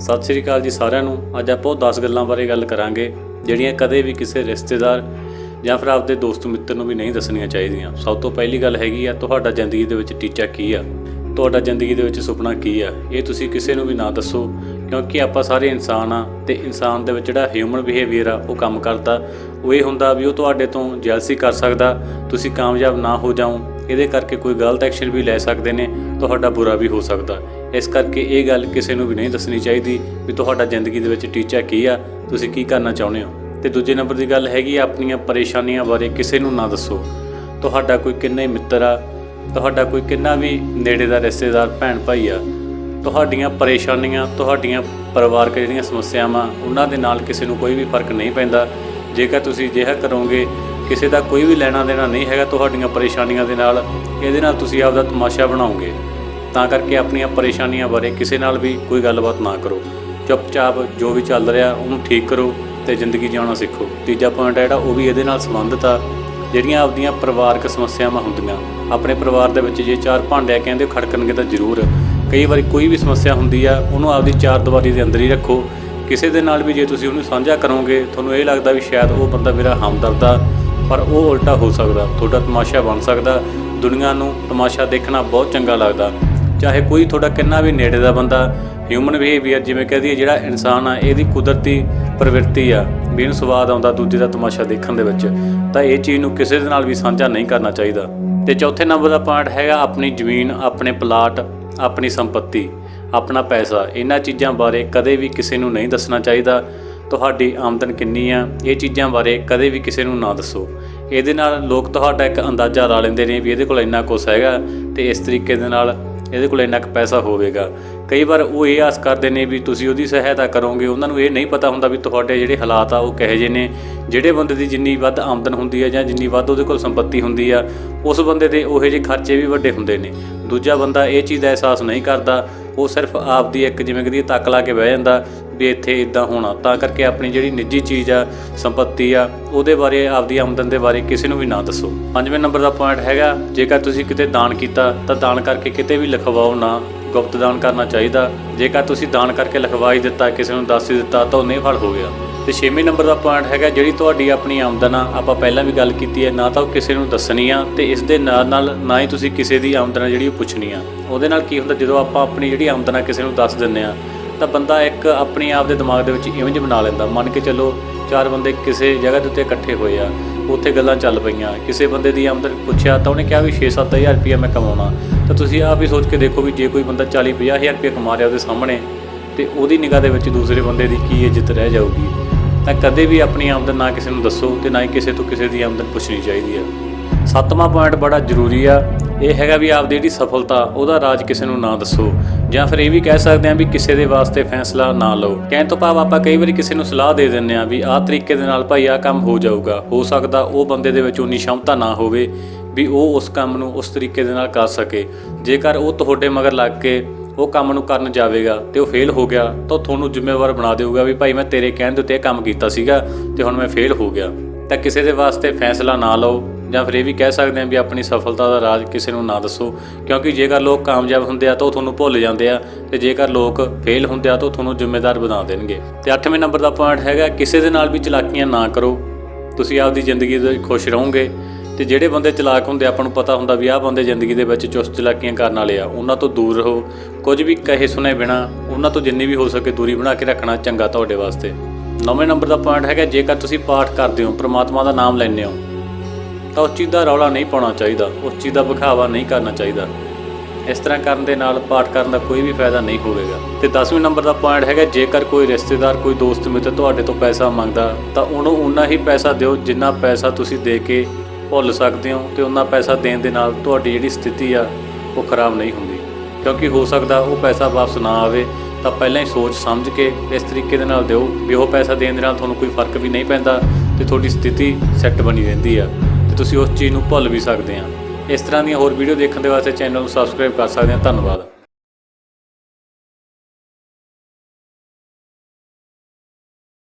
ਸਤਿ ਸ਼੍ਰੀ ਅਕਾਲ ਜੀ ਸਾਰਿਆਂ ਨੂੰ। ਅੱਜ ਆਪਾਂ ਉਹ 10 ਗੱਲਾਂ ਬਾਰੇ ਗੱਲ ਕਰਾਂਗੇ, ਜਿਹੜੀਆਂ ਕਦੇ ਵੀ ਕਿਸੇ ਰਿਸ਼ਤੇਦਾਰ ਜਾਂ ਫਿਰ ਆਪਦੇ ਦੋਸਤ ਮਿੱਤਰ ਨੂੰ ਵੀ ਨਹੀਂ ਦੱਸਣੀਆਂ ਚਾਹੀਦੀਆਂ। ਸਭ ਤੋਂ ਪਹਿਲੀ ਗੱਲ ਹੈਗੀ ਆ, ਤੁਹਾਡਾ ਜ਼ਿੰਦਗੀ ਦੇ ਵਿੱਚ ਟੀਚਾ ਕੀ ਆ? ਤੁਹਾਡਾ ਜ਼ਿੰਦਗੀ ਦੇ ਵਿੱਚ ਸੁਪਨਾ ਕੀ ਆ? ਇਹ ਤੁਸੀਂ ਕਿਸੇ ਨੂੰ ਵੀ ਨਾ ਦੱਸੋ, ਕਿਉਂਕਿ ਆਪਾਂ ਸਾਰੇ ਇਨਸਾਨ ਆ ਤੇ ਇਨਸਾਨ ਦੇ ਵਿੱਚ ਜਿਹੜਾ ਹਿਊਮਨ ਬਿਹੇਵੀਅਰ ਆ, ਉਹ ਕੰਮ ਕਰਦਾ। ਉਹ ਇਹ ਹੁੰਦਾ ਵੀ ਉਹ ਤੁਹਾਡੇ ਤੋਂ ਜੈਲਸੀ ਕਰ ਸਕਦਾ, ਤੁਸੀਂ ਕਾਮਯਾਬ ਨਾ ਹੋ ਜਾਓ। ਇਹਦੇ ਕਰਕੇ ਕੋਈ ਗਲਤ ਐਕਸ਼ਨ ਵੀ ਲੈ ਸਕਦੇ ਨੇ, ਤੁਹਾਡਾ ਬੁਰਾ ਵੀ ਹੋ ਸਕਦਾ। ਇਸ ਕਰਕੇ ਇਹ ਗੱਲ ਕਿਸੇ ਨੂੰ ਵੀ ਨਹੀਂ ਦੱਸਣੀ ਚਾਹੀਦੀ ਵੀ ਤੁਹਾਡਾ ਜ਼ਿੰਦਗੀ ਦੇ ਵਿੱਚ ਟੀਚਾ ਕੀ ਆ, ਤੁਸੀਂ ਕੀ ਕਰਨਾ ਚਾਹੁੰਦੇ ਹੋ। ਤੇ ਦੂਜੇ ਨੰਬਰ ਦੀ ਗੱਲ ਹੈਗੀ ਆ, ਆਪਣੀਆਂ ਪਰੇਸ਼ਾਨੀਆਂ ਬਾਰੇ ਕਿਸੇ ਨੂੰ ਨਾ ਦੱਸੋ। ਤੁਹਾਡਾ ਕੋਈ ਕਿੰਨਾ ਹੀ ਮਿੱਤਰ ਆ, ਤੁਹਾਡਾ ਕੋਈ ਕਿੰਨਾ ਵੀ ਨੇੜੇ ਦਾ ਰਿਸ਼ਤੇਦਾਰ, ਭੈਣ ਭਾਈ ਆ, ਤੁਹਾਡੀਆਂ ਪਰੇਸ਼ਾਨੀਆਂ, ਤੁਹਾਡੀਆਂ ਪਰਿਵਾਰਕ ਜਿਹੜੀਆਂ ਸਮੱਸਿਆਵਾਂ, ਉਹਨਾਂ ਦੇ ਨਾਲ ਕਿਸੇ ਨੂੰ ਕੋਈ ਵੀ ਫ਼ਰਕ ਨਹੀਂ ਪੈਂਦਾ। ਜੇਕਰ ਤੁਸੀਂ ਅਜਿਹਾ ਕਰੋਗੇ ਕਿਸੇ ਦਾ ਕੋਈ ਵੀ ਲੈਣਾ ਦੇਣਾ ਨਹੀਂ ਹੈਗਾ ਤੁਹਾਡੀਆਂ ਪਰੇਸ਼ਾਨੀਆਂ ਦੇ ਨਾਲ, ਇਹਦੇ ਨਾਲ ਤੁਸੀਂ ਆਪਦਾ ਤਮਾਸ਼ਾ ਬਣਾਓਗੇ। ਤਾਂ ਕਰਕੇ ਆਪਣੀਆਂ ਪਰੇਸ਼ਾਨੀਆਂ ਬਾਰੇ ਕਿਸੇ ਨਾਲ ਵੀ ਕੋਈ ਗੱਲਬਾਤ ਨਾ ਕਰੋ। ਚੁੱਪਚਾਪ ਜੋ ਵੀ ਚੱਲ ਰਿਹਾ, ਉਹਨੂੰ ਠੀਕ ਕਰੋ ਤੇ ਜ਼ਿੰਦਗੀ ਜਿਉਣਾ ਸਿੱਖੋ। ਤੀਜਾ ਪੁਆਇੰਟ ਹੈ ਜਿਹੜਾ, ਉਹ ਵੀ ਇਹਦੇ ਨਾਲ ਸੰਬੰਧਿਤ ਆ। ਜਿਹੜੀਆਂ ਆਪਦੀਆਂ ਪਰਿਵਾਰਕ ਸਮੱਸਿਆਵਾਂ ਹੁੰਦੀਆਂ, ਆਪਣੇ ਪਰਿਵਾਰ ਦੇ ਵਿੱਚ ਜੇ ਚਾਰ ਭਾਂਡੇ ਕਹਿੰਦੇ ਉਹ ਖੜਕਣਗੇ ਤਾਂ ਜ਼ਰੂਰ। ਕਈ ਵਾਰੀ ਕੋਈ ਵੀ ਸਮੱਸਿਆ ਹੁੰਦੀ ਆ, ਉਹਨੂੰ ਆਪਦੀ ਚਾਰ ਦੀਵਾਰੀ ਦੇ ਅੰਦਰ ਹੀ ਰੱਖੋ। ਕਿਸੇ ਦੇ ਨਾਲ ਵੀ ਜੇ ਤੁਸੀਂ ਉਹਨੂੰ ਸਾਂਝਾ ਕਰੋਗੇ, ਤੁਹਾਨੂੰ ਇਹ ਲੱਗਦਾ ਵੀ ਸ਼ਾਇਦ ਉਹ ਬੰਦਾ ਮੇਰਾ ਹਮਦਰਦ ਆ। ਪਰ ਉਹ ਉਲਟਾ ਹੋ ਸਕਦਾ, ਤੁਹਾਡਾ ਤਮਾਸ਼ਾ ਬਣ ਸਕਦਾ, ਦੁਨੀਆ ਨੂੰ ਤਮਾਸ਼ਾ ਦੇਖਣਾ ਬਹੁਤ ਚੰਗਾ ਲੱਗਦਾ। ਚਾਹੇ ਕੋਈ ਤੁਹਾਡਾ ਕਿੰਨਾ ਵੀ ਨੇੜੇ ਦਾ ਬੰਦਾ ਹਿਊਮਨ ਬਿਹੇਵੀਅਰ ਜਿਵੇਂ ਕਹਦੀ ਹੈ ਜਿਹੜਾ ਇਨਸਾਨ ਆ, ਇਹਦੀ ਕੁਦਰਤੀ ਪ੍ਰਵਿਰਤੀ ਆ, ਵੀ ਇਹਨੂੰ ਸਵਾਦ ਆਉਂਦਾ ਦੂਜੇ ਦਾ ਤਮਾਸ਼ਾ ਦੇਖਣ ਦੇ ਵਿੱਚ, ਤਾਂ ਇਹ ਚੀਜ਼ ਨੂੰ ਕਿਸੇ ਦੇ ਨਾਲ ਵੀ ਸਾਂਝਾ ਨਹੀਂ ਕਰਨਾ ਚਾਹੀਦਾ। ਤੇ ਚੌਥੇ ਨੰਬਰ ਦਾ ਪੁਆਇੰਟ ਹੈਗਾ ਆਪਣੀ ਜ਼ਮੀਨ, ਆਪਣੇ ਪਲਾਟ, ਆਪਣੀ ਸੰਪਤੀ, ਆਪਣਾ ਪੈਸਾ। ਇਹਨਾਂ ਚੀਜ਼ਾਂ ਬਾਰੇ ਕਦੇ ਵੀ ਕਿਸੇ ਨੂੰ ਨਹੀਂ ਦੱਸਣਾ ਚਾਹੀਦਾ। ਤੁਹਾਡੀ ਆਮਦਨ ਕਿੰਨੀ ਆ? ਇਹ ਚੀਜ਼ਾਂ ਬਾਰੇ ਕਦੇ ਵੀ ਕਿਸੇ ਨੂੰ ਨਾ ਦੱਸੋ। ਇਹਦੇ ਨਾਲ ਲੋਕ ਤੁਹਾਡਾ ਇੱਕ ਅੰਦਾਜ਼ਾ ਲਾ ਲੈਂਦੇ ਨੇ ਵੀ ਇਹਦੇ ਕੋਲ ਇੰਨਾ ਕੁਛ ਹੈਗਾ ਤੇ ਇਸ ਤਰੀਕੇ ਦੇ ਨਾਲ ਇਹਦੇ ਕੋਲ ਇੰਨਾ ਕੁ ਪੈਸਾ ਹੋਵੇਗਾ। ਕਈ ਵਾਰ ਉਹ ਇਹ ਆਸ ਕਰਦੇ ਨੇ ਵੀ ਤੁਸੀਂ ਉਹਦੀ ਸਹਾਇਤਾ ਕਰੋਗੇ। ਉਹਨਾਂ ਨੂੰ ਇਹ ਨਹੀਂ ਪਤਾ ਹੁੰਦਾ ਵੀ ਤੁਹਾਡੇ ਜਿਹੜੇ ਹਾਲਾਤ ਆ ਉਹ ਕਿਹੋ ਜਿਹੇ ਨੇ। ਜਿਹੜੇ ਬੰਦੇ ਦੀ ਜਿੰਨੀ ਵੱਧ ਆਮਦਨ ਹੁੰਦੀ ਆ ਜਾਂ ਜਿੰਨੀ ਵੱਧ ਉਹਦੇ ਕੋਲ ਸੰਪਤੀ ਹੁੰਦੀ ਆ, ਉਸ ਬੰਦੇ ਦੇ ਉਹੇ ਜਿਹੇ ਖਰਚੇ ਵੀ ਵੱਡੇ ਹੁੰਦੇ ਨੇ। ਦੂਜਾ ਬੰਦਾ ਇਹ ਚੀਜ਼ ਦਾ ਅਹਿਸਾਸ ਨਹੀਂ ਕਰਦਾ ਉਹ ਸਿਰਫ ਆਪਦੀ ਇੱਕ ਜਿਵੇਂ ਕਹਦੀ ਤੱਕ ਲਾ ਕੇ ਬਹਿ ਜਾਂਦਾ ਵੀ ਇੱਥੇ ਇਦਾਂ ਹੋਣਾ। ਤਾਂ ਕਰਕੇ ਆਪਣੀ ਜਿਹੜੀ ਨਿੱਜੀ ਚੀਜ਼ ਆ, ਸੰਪਤੀ ਆ, ਉਹਦੇ ਬਾਰੇ, ਆਪਦੀ ਆਮਦਨ ਦੇ ਬਾਰੇ ਕਿਸੇ ਨੂੰ ਵੀ ਨਾ ਦੱਸੋ। ਪੰਜਵੇਂ ਨੰਬਰ ਦਾ ਪੁਆਇੰਟ ਹੈਗਾ, ਜੇਕਰ ਤੁਸੀਂ ਕਿਤੇ ਦਾਨ ਕੀਤਾ, ਤਾਂ ਦਾਨ ਕਰਕੇ ਕਿਤੇ ਵੀ ਲਿਖਵਾਓ ਨਾ। ਗੁਪਤ ਦਾਨ ਕਰਨਾ ਚਾਹੀਦਾ। ਜੇਕਰ ਤੁਸੀਂ ਦਾਨ ਕਰਕੇ ਲਿਖਵਾਈ ਦਿੱਤਾ, ਕਿਸੇ ਨੂੰ ਦੱਸ ਹੀ ਦਿੱਤਾ, ਤਾਂ ਉਹ ਨਹੀਂ ਫਲ ਹੋ ਗਿਆ। ਤੇ ਛੇਵੇਂ ਨੰਬਰ ਦਾ ਪੁਆਇੰਟ ਹੈਗਾ ਜਿਹੜੀ ਤੁਹਾਡੀ ਆਪਣੀ ਆਮਦਨ ਆ, ਆਪਾਂ ਪਹਿਲਾਂ ਵੀ ਗੱਲ ਕੀਤੀ ਹੈ, ਨਾ ਤਾਂ ਉਹ ਕਿਸੇ ਨੂੰ ਦੱਸਣੀ ਆ ਤੇ ਇਸ ਦੇ ਨਾਲ ਨਾਲ ਨਾ ਹੀ ਤੁਸੀਂ ਕਿਸੇ ਦੀ ਆਮਦਨ ਆ ਜਿਹੜੀ ਉਹ ਪੁੱਛਣੀ ਆ। ਉਹਦੇ ਨਾਲ ਕੀ ਹੁੰਦਾ, ਜਦੋਂ ਆਪਾਂ ਆਪਣੀ ਜਿਹੜੀ ਆਮਦਨ ਆ ਕਿਸੇ ਨੂੰ ਦੱਸ ਦਿੰਨੇ ਆ, ਤਾਂ ਬੰਦਾ ਇੱਕ ਆਪਣੇ ਆਪ ਦੇ ਦਿਮਾਗ ਦੇ ਵਿੱਚ ਇਮੇਜ ਬਣਾ ਲੈਂਦਾ, ਮੰਨ ਕੇ ਚੱਲੋ ਚਾਰ ਬੰਦੇ ਕਿਸੇ ਜਗ੍ਹਾ ਦੇ ਉੱਤੇ ਇਕੱਠੇ ਹੋਏ ਆ, ਉੱਥੇ ਗੱਲਾਂ ਚੱਲ ਪਈਆਂ, ਕਿਸੇ ਬੰਦੇ ਦੀ ਆਮਦਨ ਪੁੱਛਿਆ ਤਾਂ ਉਹਨੇ ਕਿਹਾ ਵੀ 6-7000 ਰੁਪਇਆ ਮੈਂ ਕਮਾਉਣਾ, ਤਾਂ ਤੁਸੀਂ ਆਪ ਹੀ ਸੋਚ ਕੇ ਦੇਖੋ ਵੀ ਜੇ ਕੋਈ ਬੰਦਾ 40-50000 ਰੁਪਇਆ ਕਮਾ ਰਿਹਾ ਉਹਦੇ ਸਾਹਮਣੇ ਤੇ ਉਹਦੀ ਨਿਗਾਹ ਦੇ ਵਿੱਚ ਦੂਸਰੇ ਬੰਦੇ ਦੀ ਕੀ ਇੱਜ਼ਤ ਰਹਿ ਜਾਊਗੀ? ਤਾਂ ਕਦੇ ਵੀ ਆਪਣੀ ਆਮਦਨ ਨਾ ਕਿਸੇ ਨੂੰ ਦੱਸੋ ਤੇ ਨਾ ਹੀ ਕਿਸੇ ਤੋਂ ਕਿਸੇ ਦੀ ਆਮਦਨ ਪੁੱਛਣੀ ਚਾਹੀਦੀ ਆ। ਸੱਤਵਾਂ ਪੁਆਇੰਟ ਬੜਾ ਜ਼ਰੂਰੀ ਆ। ਇਹ ਹੈਗਾ ਵੀ ਆਪਦੀ ਜਿਹੜੀ ਸਫਲਤਾ, ਉਹਦਾ ਰਾਜ ਕਿਸੇ ਨੂੰ ਨਾ ਦੱਸੋ। ਜਾਂ ਫਿਰ ਇਹ ਵੀ ਕਹਿ ਸਕਦੇ ਆ ਵੀ ਕਿਸੇ ਦੇ ਵਾਸਤੇ ਫੈਸਲਾ ਨਾ ਲਓ। ਕਹਿਣ ਤੋਂ ਭਾਵ ਆਪਾਂ ਕਈ ਵਾਰੀ ਕਿਸੇ ਨੂੰ ਸਲਾਹ ਦੇ ਦਿੰਨੇ ਆ ਵੀ ਆਹ ਤਰੀਕੇ ਦੇ ਨਾਲ ਭਾਈ ਆਹ ਕੰਮ ਹੋ ਜਾਊਗਾ। ਹੋ ਸਕਦਾ ਉਹ ਬੰਦੇ ਦੇ ਵਿੱਚ ਉਨੀ ਸ਼ਮਤਾ ਨਾ ਹੋਵੇ ਵੀ ਉਹ ਉਸ ਕੰਮ ਨੂੰ ਉਸ ਤਰੀਕੇ ਦੇ ਨਾਲ ਕਰ ਸਕੇ। ਜੇਕਰ ਉਹ ਤੁਹਾਡੇ ਮਗਰ ਲੱਗ ਕੇ ਉਹ ਕੰਮ ਨੂੰ ਕਰਨ ਜਾਵੇਗਾ ਤੇ ਉਹ ਫੇਲ ਹੋ ਗਿਆ, ਤਾਂ ਉਹ ਤੁਹਾਨੂੰ ਜ਼ਿੰਮੇਵਾਰ ਬਣਾ ਦੇਊਗਾ ਵੀ ਭਾਈ ਮੈਂ ਤੇਰੇ ਕਹਿਣ ਦੇ ਉੱਤੇ ਇਹ ਕੰਮ ਕੀਤਾ ਸੀਗਾ ਤੇ ਹੁਣ ਮੈਂ ਫੇਲ ਹੋ ਗਿਆ। ਤਾਂ ਕਿਸੇ ਦੇ ਵਾਸਤੇ ਫੈਸਲਾ ਨਾ ਲਓ ਜਾਂ ਫਿਰ ਇਹ ਵੀ ਕਹਿ ਸਕਦੇ ਹਾਂ ਵੀ ਆਪਣੀ ਸਫਲਤਾ ਦਾ ਰਾਜ ਕਿਸੇ ਨੂੰ ਨਾ ਦੱਸੋ, ਕਿਉਂਕਿ ਜੇਕਰ ਲੋਕ ਕਾਮਯਾਬ ਹੁੰਦੇ ਆ ਤਾਂ ਉਹ ਤੁਹਾਨੂੰ ਭੁੱਲ ਜਾਂਦੇ ਆ ਤੇ ਜੇਕਰ ਲੋਕ ਫੇਲ ਹੁੰਦੇ ਆ ਤਾਂ ਉਹ ਤੁਹਾਨੂੰ ਜ਼ਿੰਮੇਦਾਰ ਬਣਾ ਦੇਣਗੇ। ਤੇ 8ਵੇਂ ਨੰਬਰ ਦਾ ਪੁਆਇੰਟ ਹੈਗਾ, ਕਿਸੇ ਦੇ ਨਾਲ ਵੀ ਚਲਾਕੀਆਂ ਨਾ ਕਰੋ। ਤੁਸੀਂ ਆਪਦੀ ਜ਼ਿੰਦਗੀ ਦੇ ਖੁਸ਼ ਰਹੋਗੇ। ਤੇ ਜਿਹੜੇ ਬੰਦੇ ਚਲਾਕ ਹੁੰਦੇ ਆਪਾਂ ਨੂੰ ਪਤਾ ਹੁੰਦਾ ਵੀ ਆਹ ਬੰਦੇ ਜ਼ਿੰਦਗੀ ਦੇ ਵਿੱਚ ਚੁਸਤ ਚਲਾਕੀਆਂ ਕਰਨ ਵਾਲੇ ਆ। ਉਹਨਾਂ ਤੋਂ ਦੂਰ ਰਹੋ, ਕੁਝ ਵੀ ਕਹੇ ਸੁਨੇ ਬਿਨਾ ਉਹਨਾਂ ਤੋਂ ਜਿੰਨੀ ਵੀ ਹੋ ਸਕੇ ਦੂਰੀ ਬਣਾ ਕੇ ਰੱਖਣਾ ਚੰਗਾ ਤੁਹਾਡੇ ਵਾਸਤੇ। ਨੌਵੇਂ ਨੰਬਰ ਦਾ ਪੁਆਇੰਟ ਹੈਗਾ, ਜੇਕਰ ਤੁਸੀਂ ਪਾਠ ਕਰਦੇ ਹੋ, ਪ੍ਰਮਾਤਮਾ ਦਾ ਨਾਮ ਲੈਂਦੇ ਹੋ, ਤਾਂ ਉਸ ਚੀਜ਼ ਦਾ ਰੌਲਾ ਨਹੀਂ ਪਾਉਣਾ ਚਾਹੀਦਾ, ਉਸ ਚੀਜ਼ ਦਾ ਵਿਖਾਵਾ ਨਹੀਂ ਕਰਨਾ ਚਾਹੀਦਾ। ਇਸ ਤਰ੍ਹਾਂ ਕਰਨ ਦੇ ਨਾਲ ਪਾਠ ਕਰਨ ਦਾ ਕੋਈ ਵੀ ਫਾਇਦਾ ਨਹੀਂ ਹੋਵੇਗਾ। ਤੇ 10ਵੇਂ ਨੰਬਰ ਦਾ ਪੁਆਇੰਟ ਹੈਗਾ, ਜੇਕਰ ਕੋਈ ਰਿਸ਼ਤੇਦਾਰ, ਕੋਈ ਦੋਸਤ ਮਿੱਤਰ ਤੁਹਾਡੇ ਤੋਂ ਪੈਸਾ ਮੰਗਦਾ, ਤਾਂ ਉਹਨੂੰ ਉਨਾ ਹੀ ਪੈਸਾ ਦਿਓ ਜਿੰਨਾ ਪੈਸਾ ਤੁਸੀਂ ਦੇ ਕੇ ਭੁੱਲ ਸਕਦੇ ਹੋ ਤੇ ਉਹਨਾਂ ਪੈਸਾ ਦੇਣ ਦੇ ਨਾਲ ਤੁਹਾਡੀ ਜਿਹੜੀ ਸਥਿਤੀ ਆ, ਉਹ ਖਰਾਬ ਨਹੀਂ ਹੁੰਦੀ। ਕਿਉਂਕਿ ਹੋ ਸਕਦਾ ਉਹ ਪੈਸਾ ਵਾਪਸ ਨਾ ਆਵੇ, ਤਾਂ ਪਹਿਲਾਂ ਹੀ ਸੋਚ ਸਮਝ ਕੇ ਇਸ ਤਰੀਕੇ ਦੇ ਨਾਲ ਦਿਓ ਵੀ ਉਹ ਪੈਸਾ ਦੇਣ ਦੇ ਨਾਲ ਤੁਹਾਨੂੰ ਕੋਈ ਫ਼ਰਕ ਵੀ ਨਹੀਂ ਪੈਂਦਾ ਤੇ ਤੁਹਾਡੀ ਸਥਿਤੀ ਸੈੱਟ ਬਣੀ ਰਹਿੰਦੀ ਆ। ਤੇ ਤੁਸੀਂ ਉਸ ਚੀਜ਼ ਨੂੰ ਭੁੱਲ ਵੀ ਸਕਦੇ ਆ। ਇਸ ਤਰ੍ਹਾਂ ਦੀਆਂ ਹੋਰ ਵੀਡੀਓ ਦੇਖਣ ਦੇ ਵਾਸਤੇ ਚੈਨਲ ਨੂੰ ਸਬਸਕ੍ਰਾਈਬ ਕਰ ਸਕਦੇ ਆ। ਧੰਨਵਾਦ।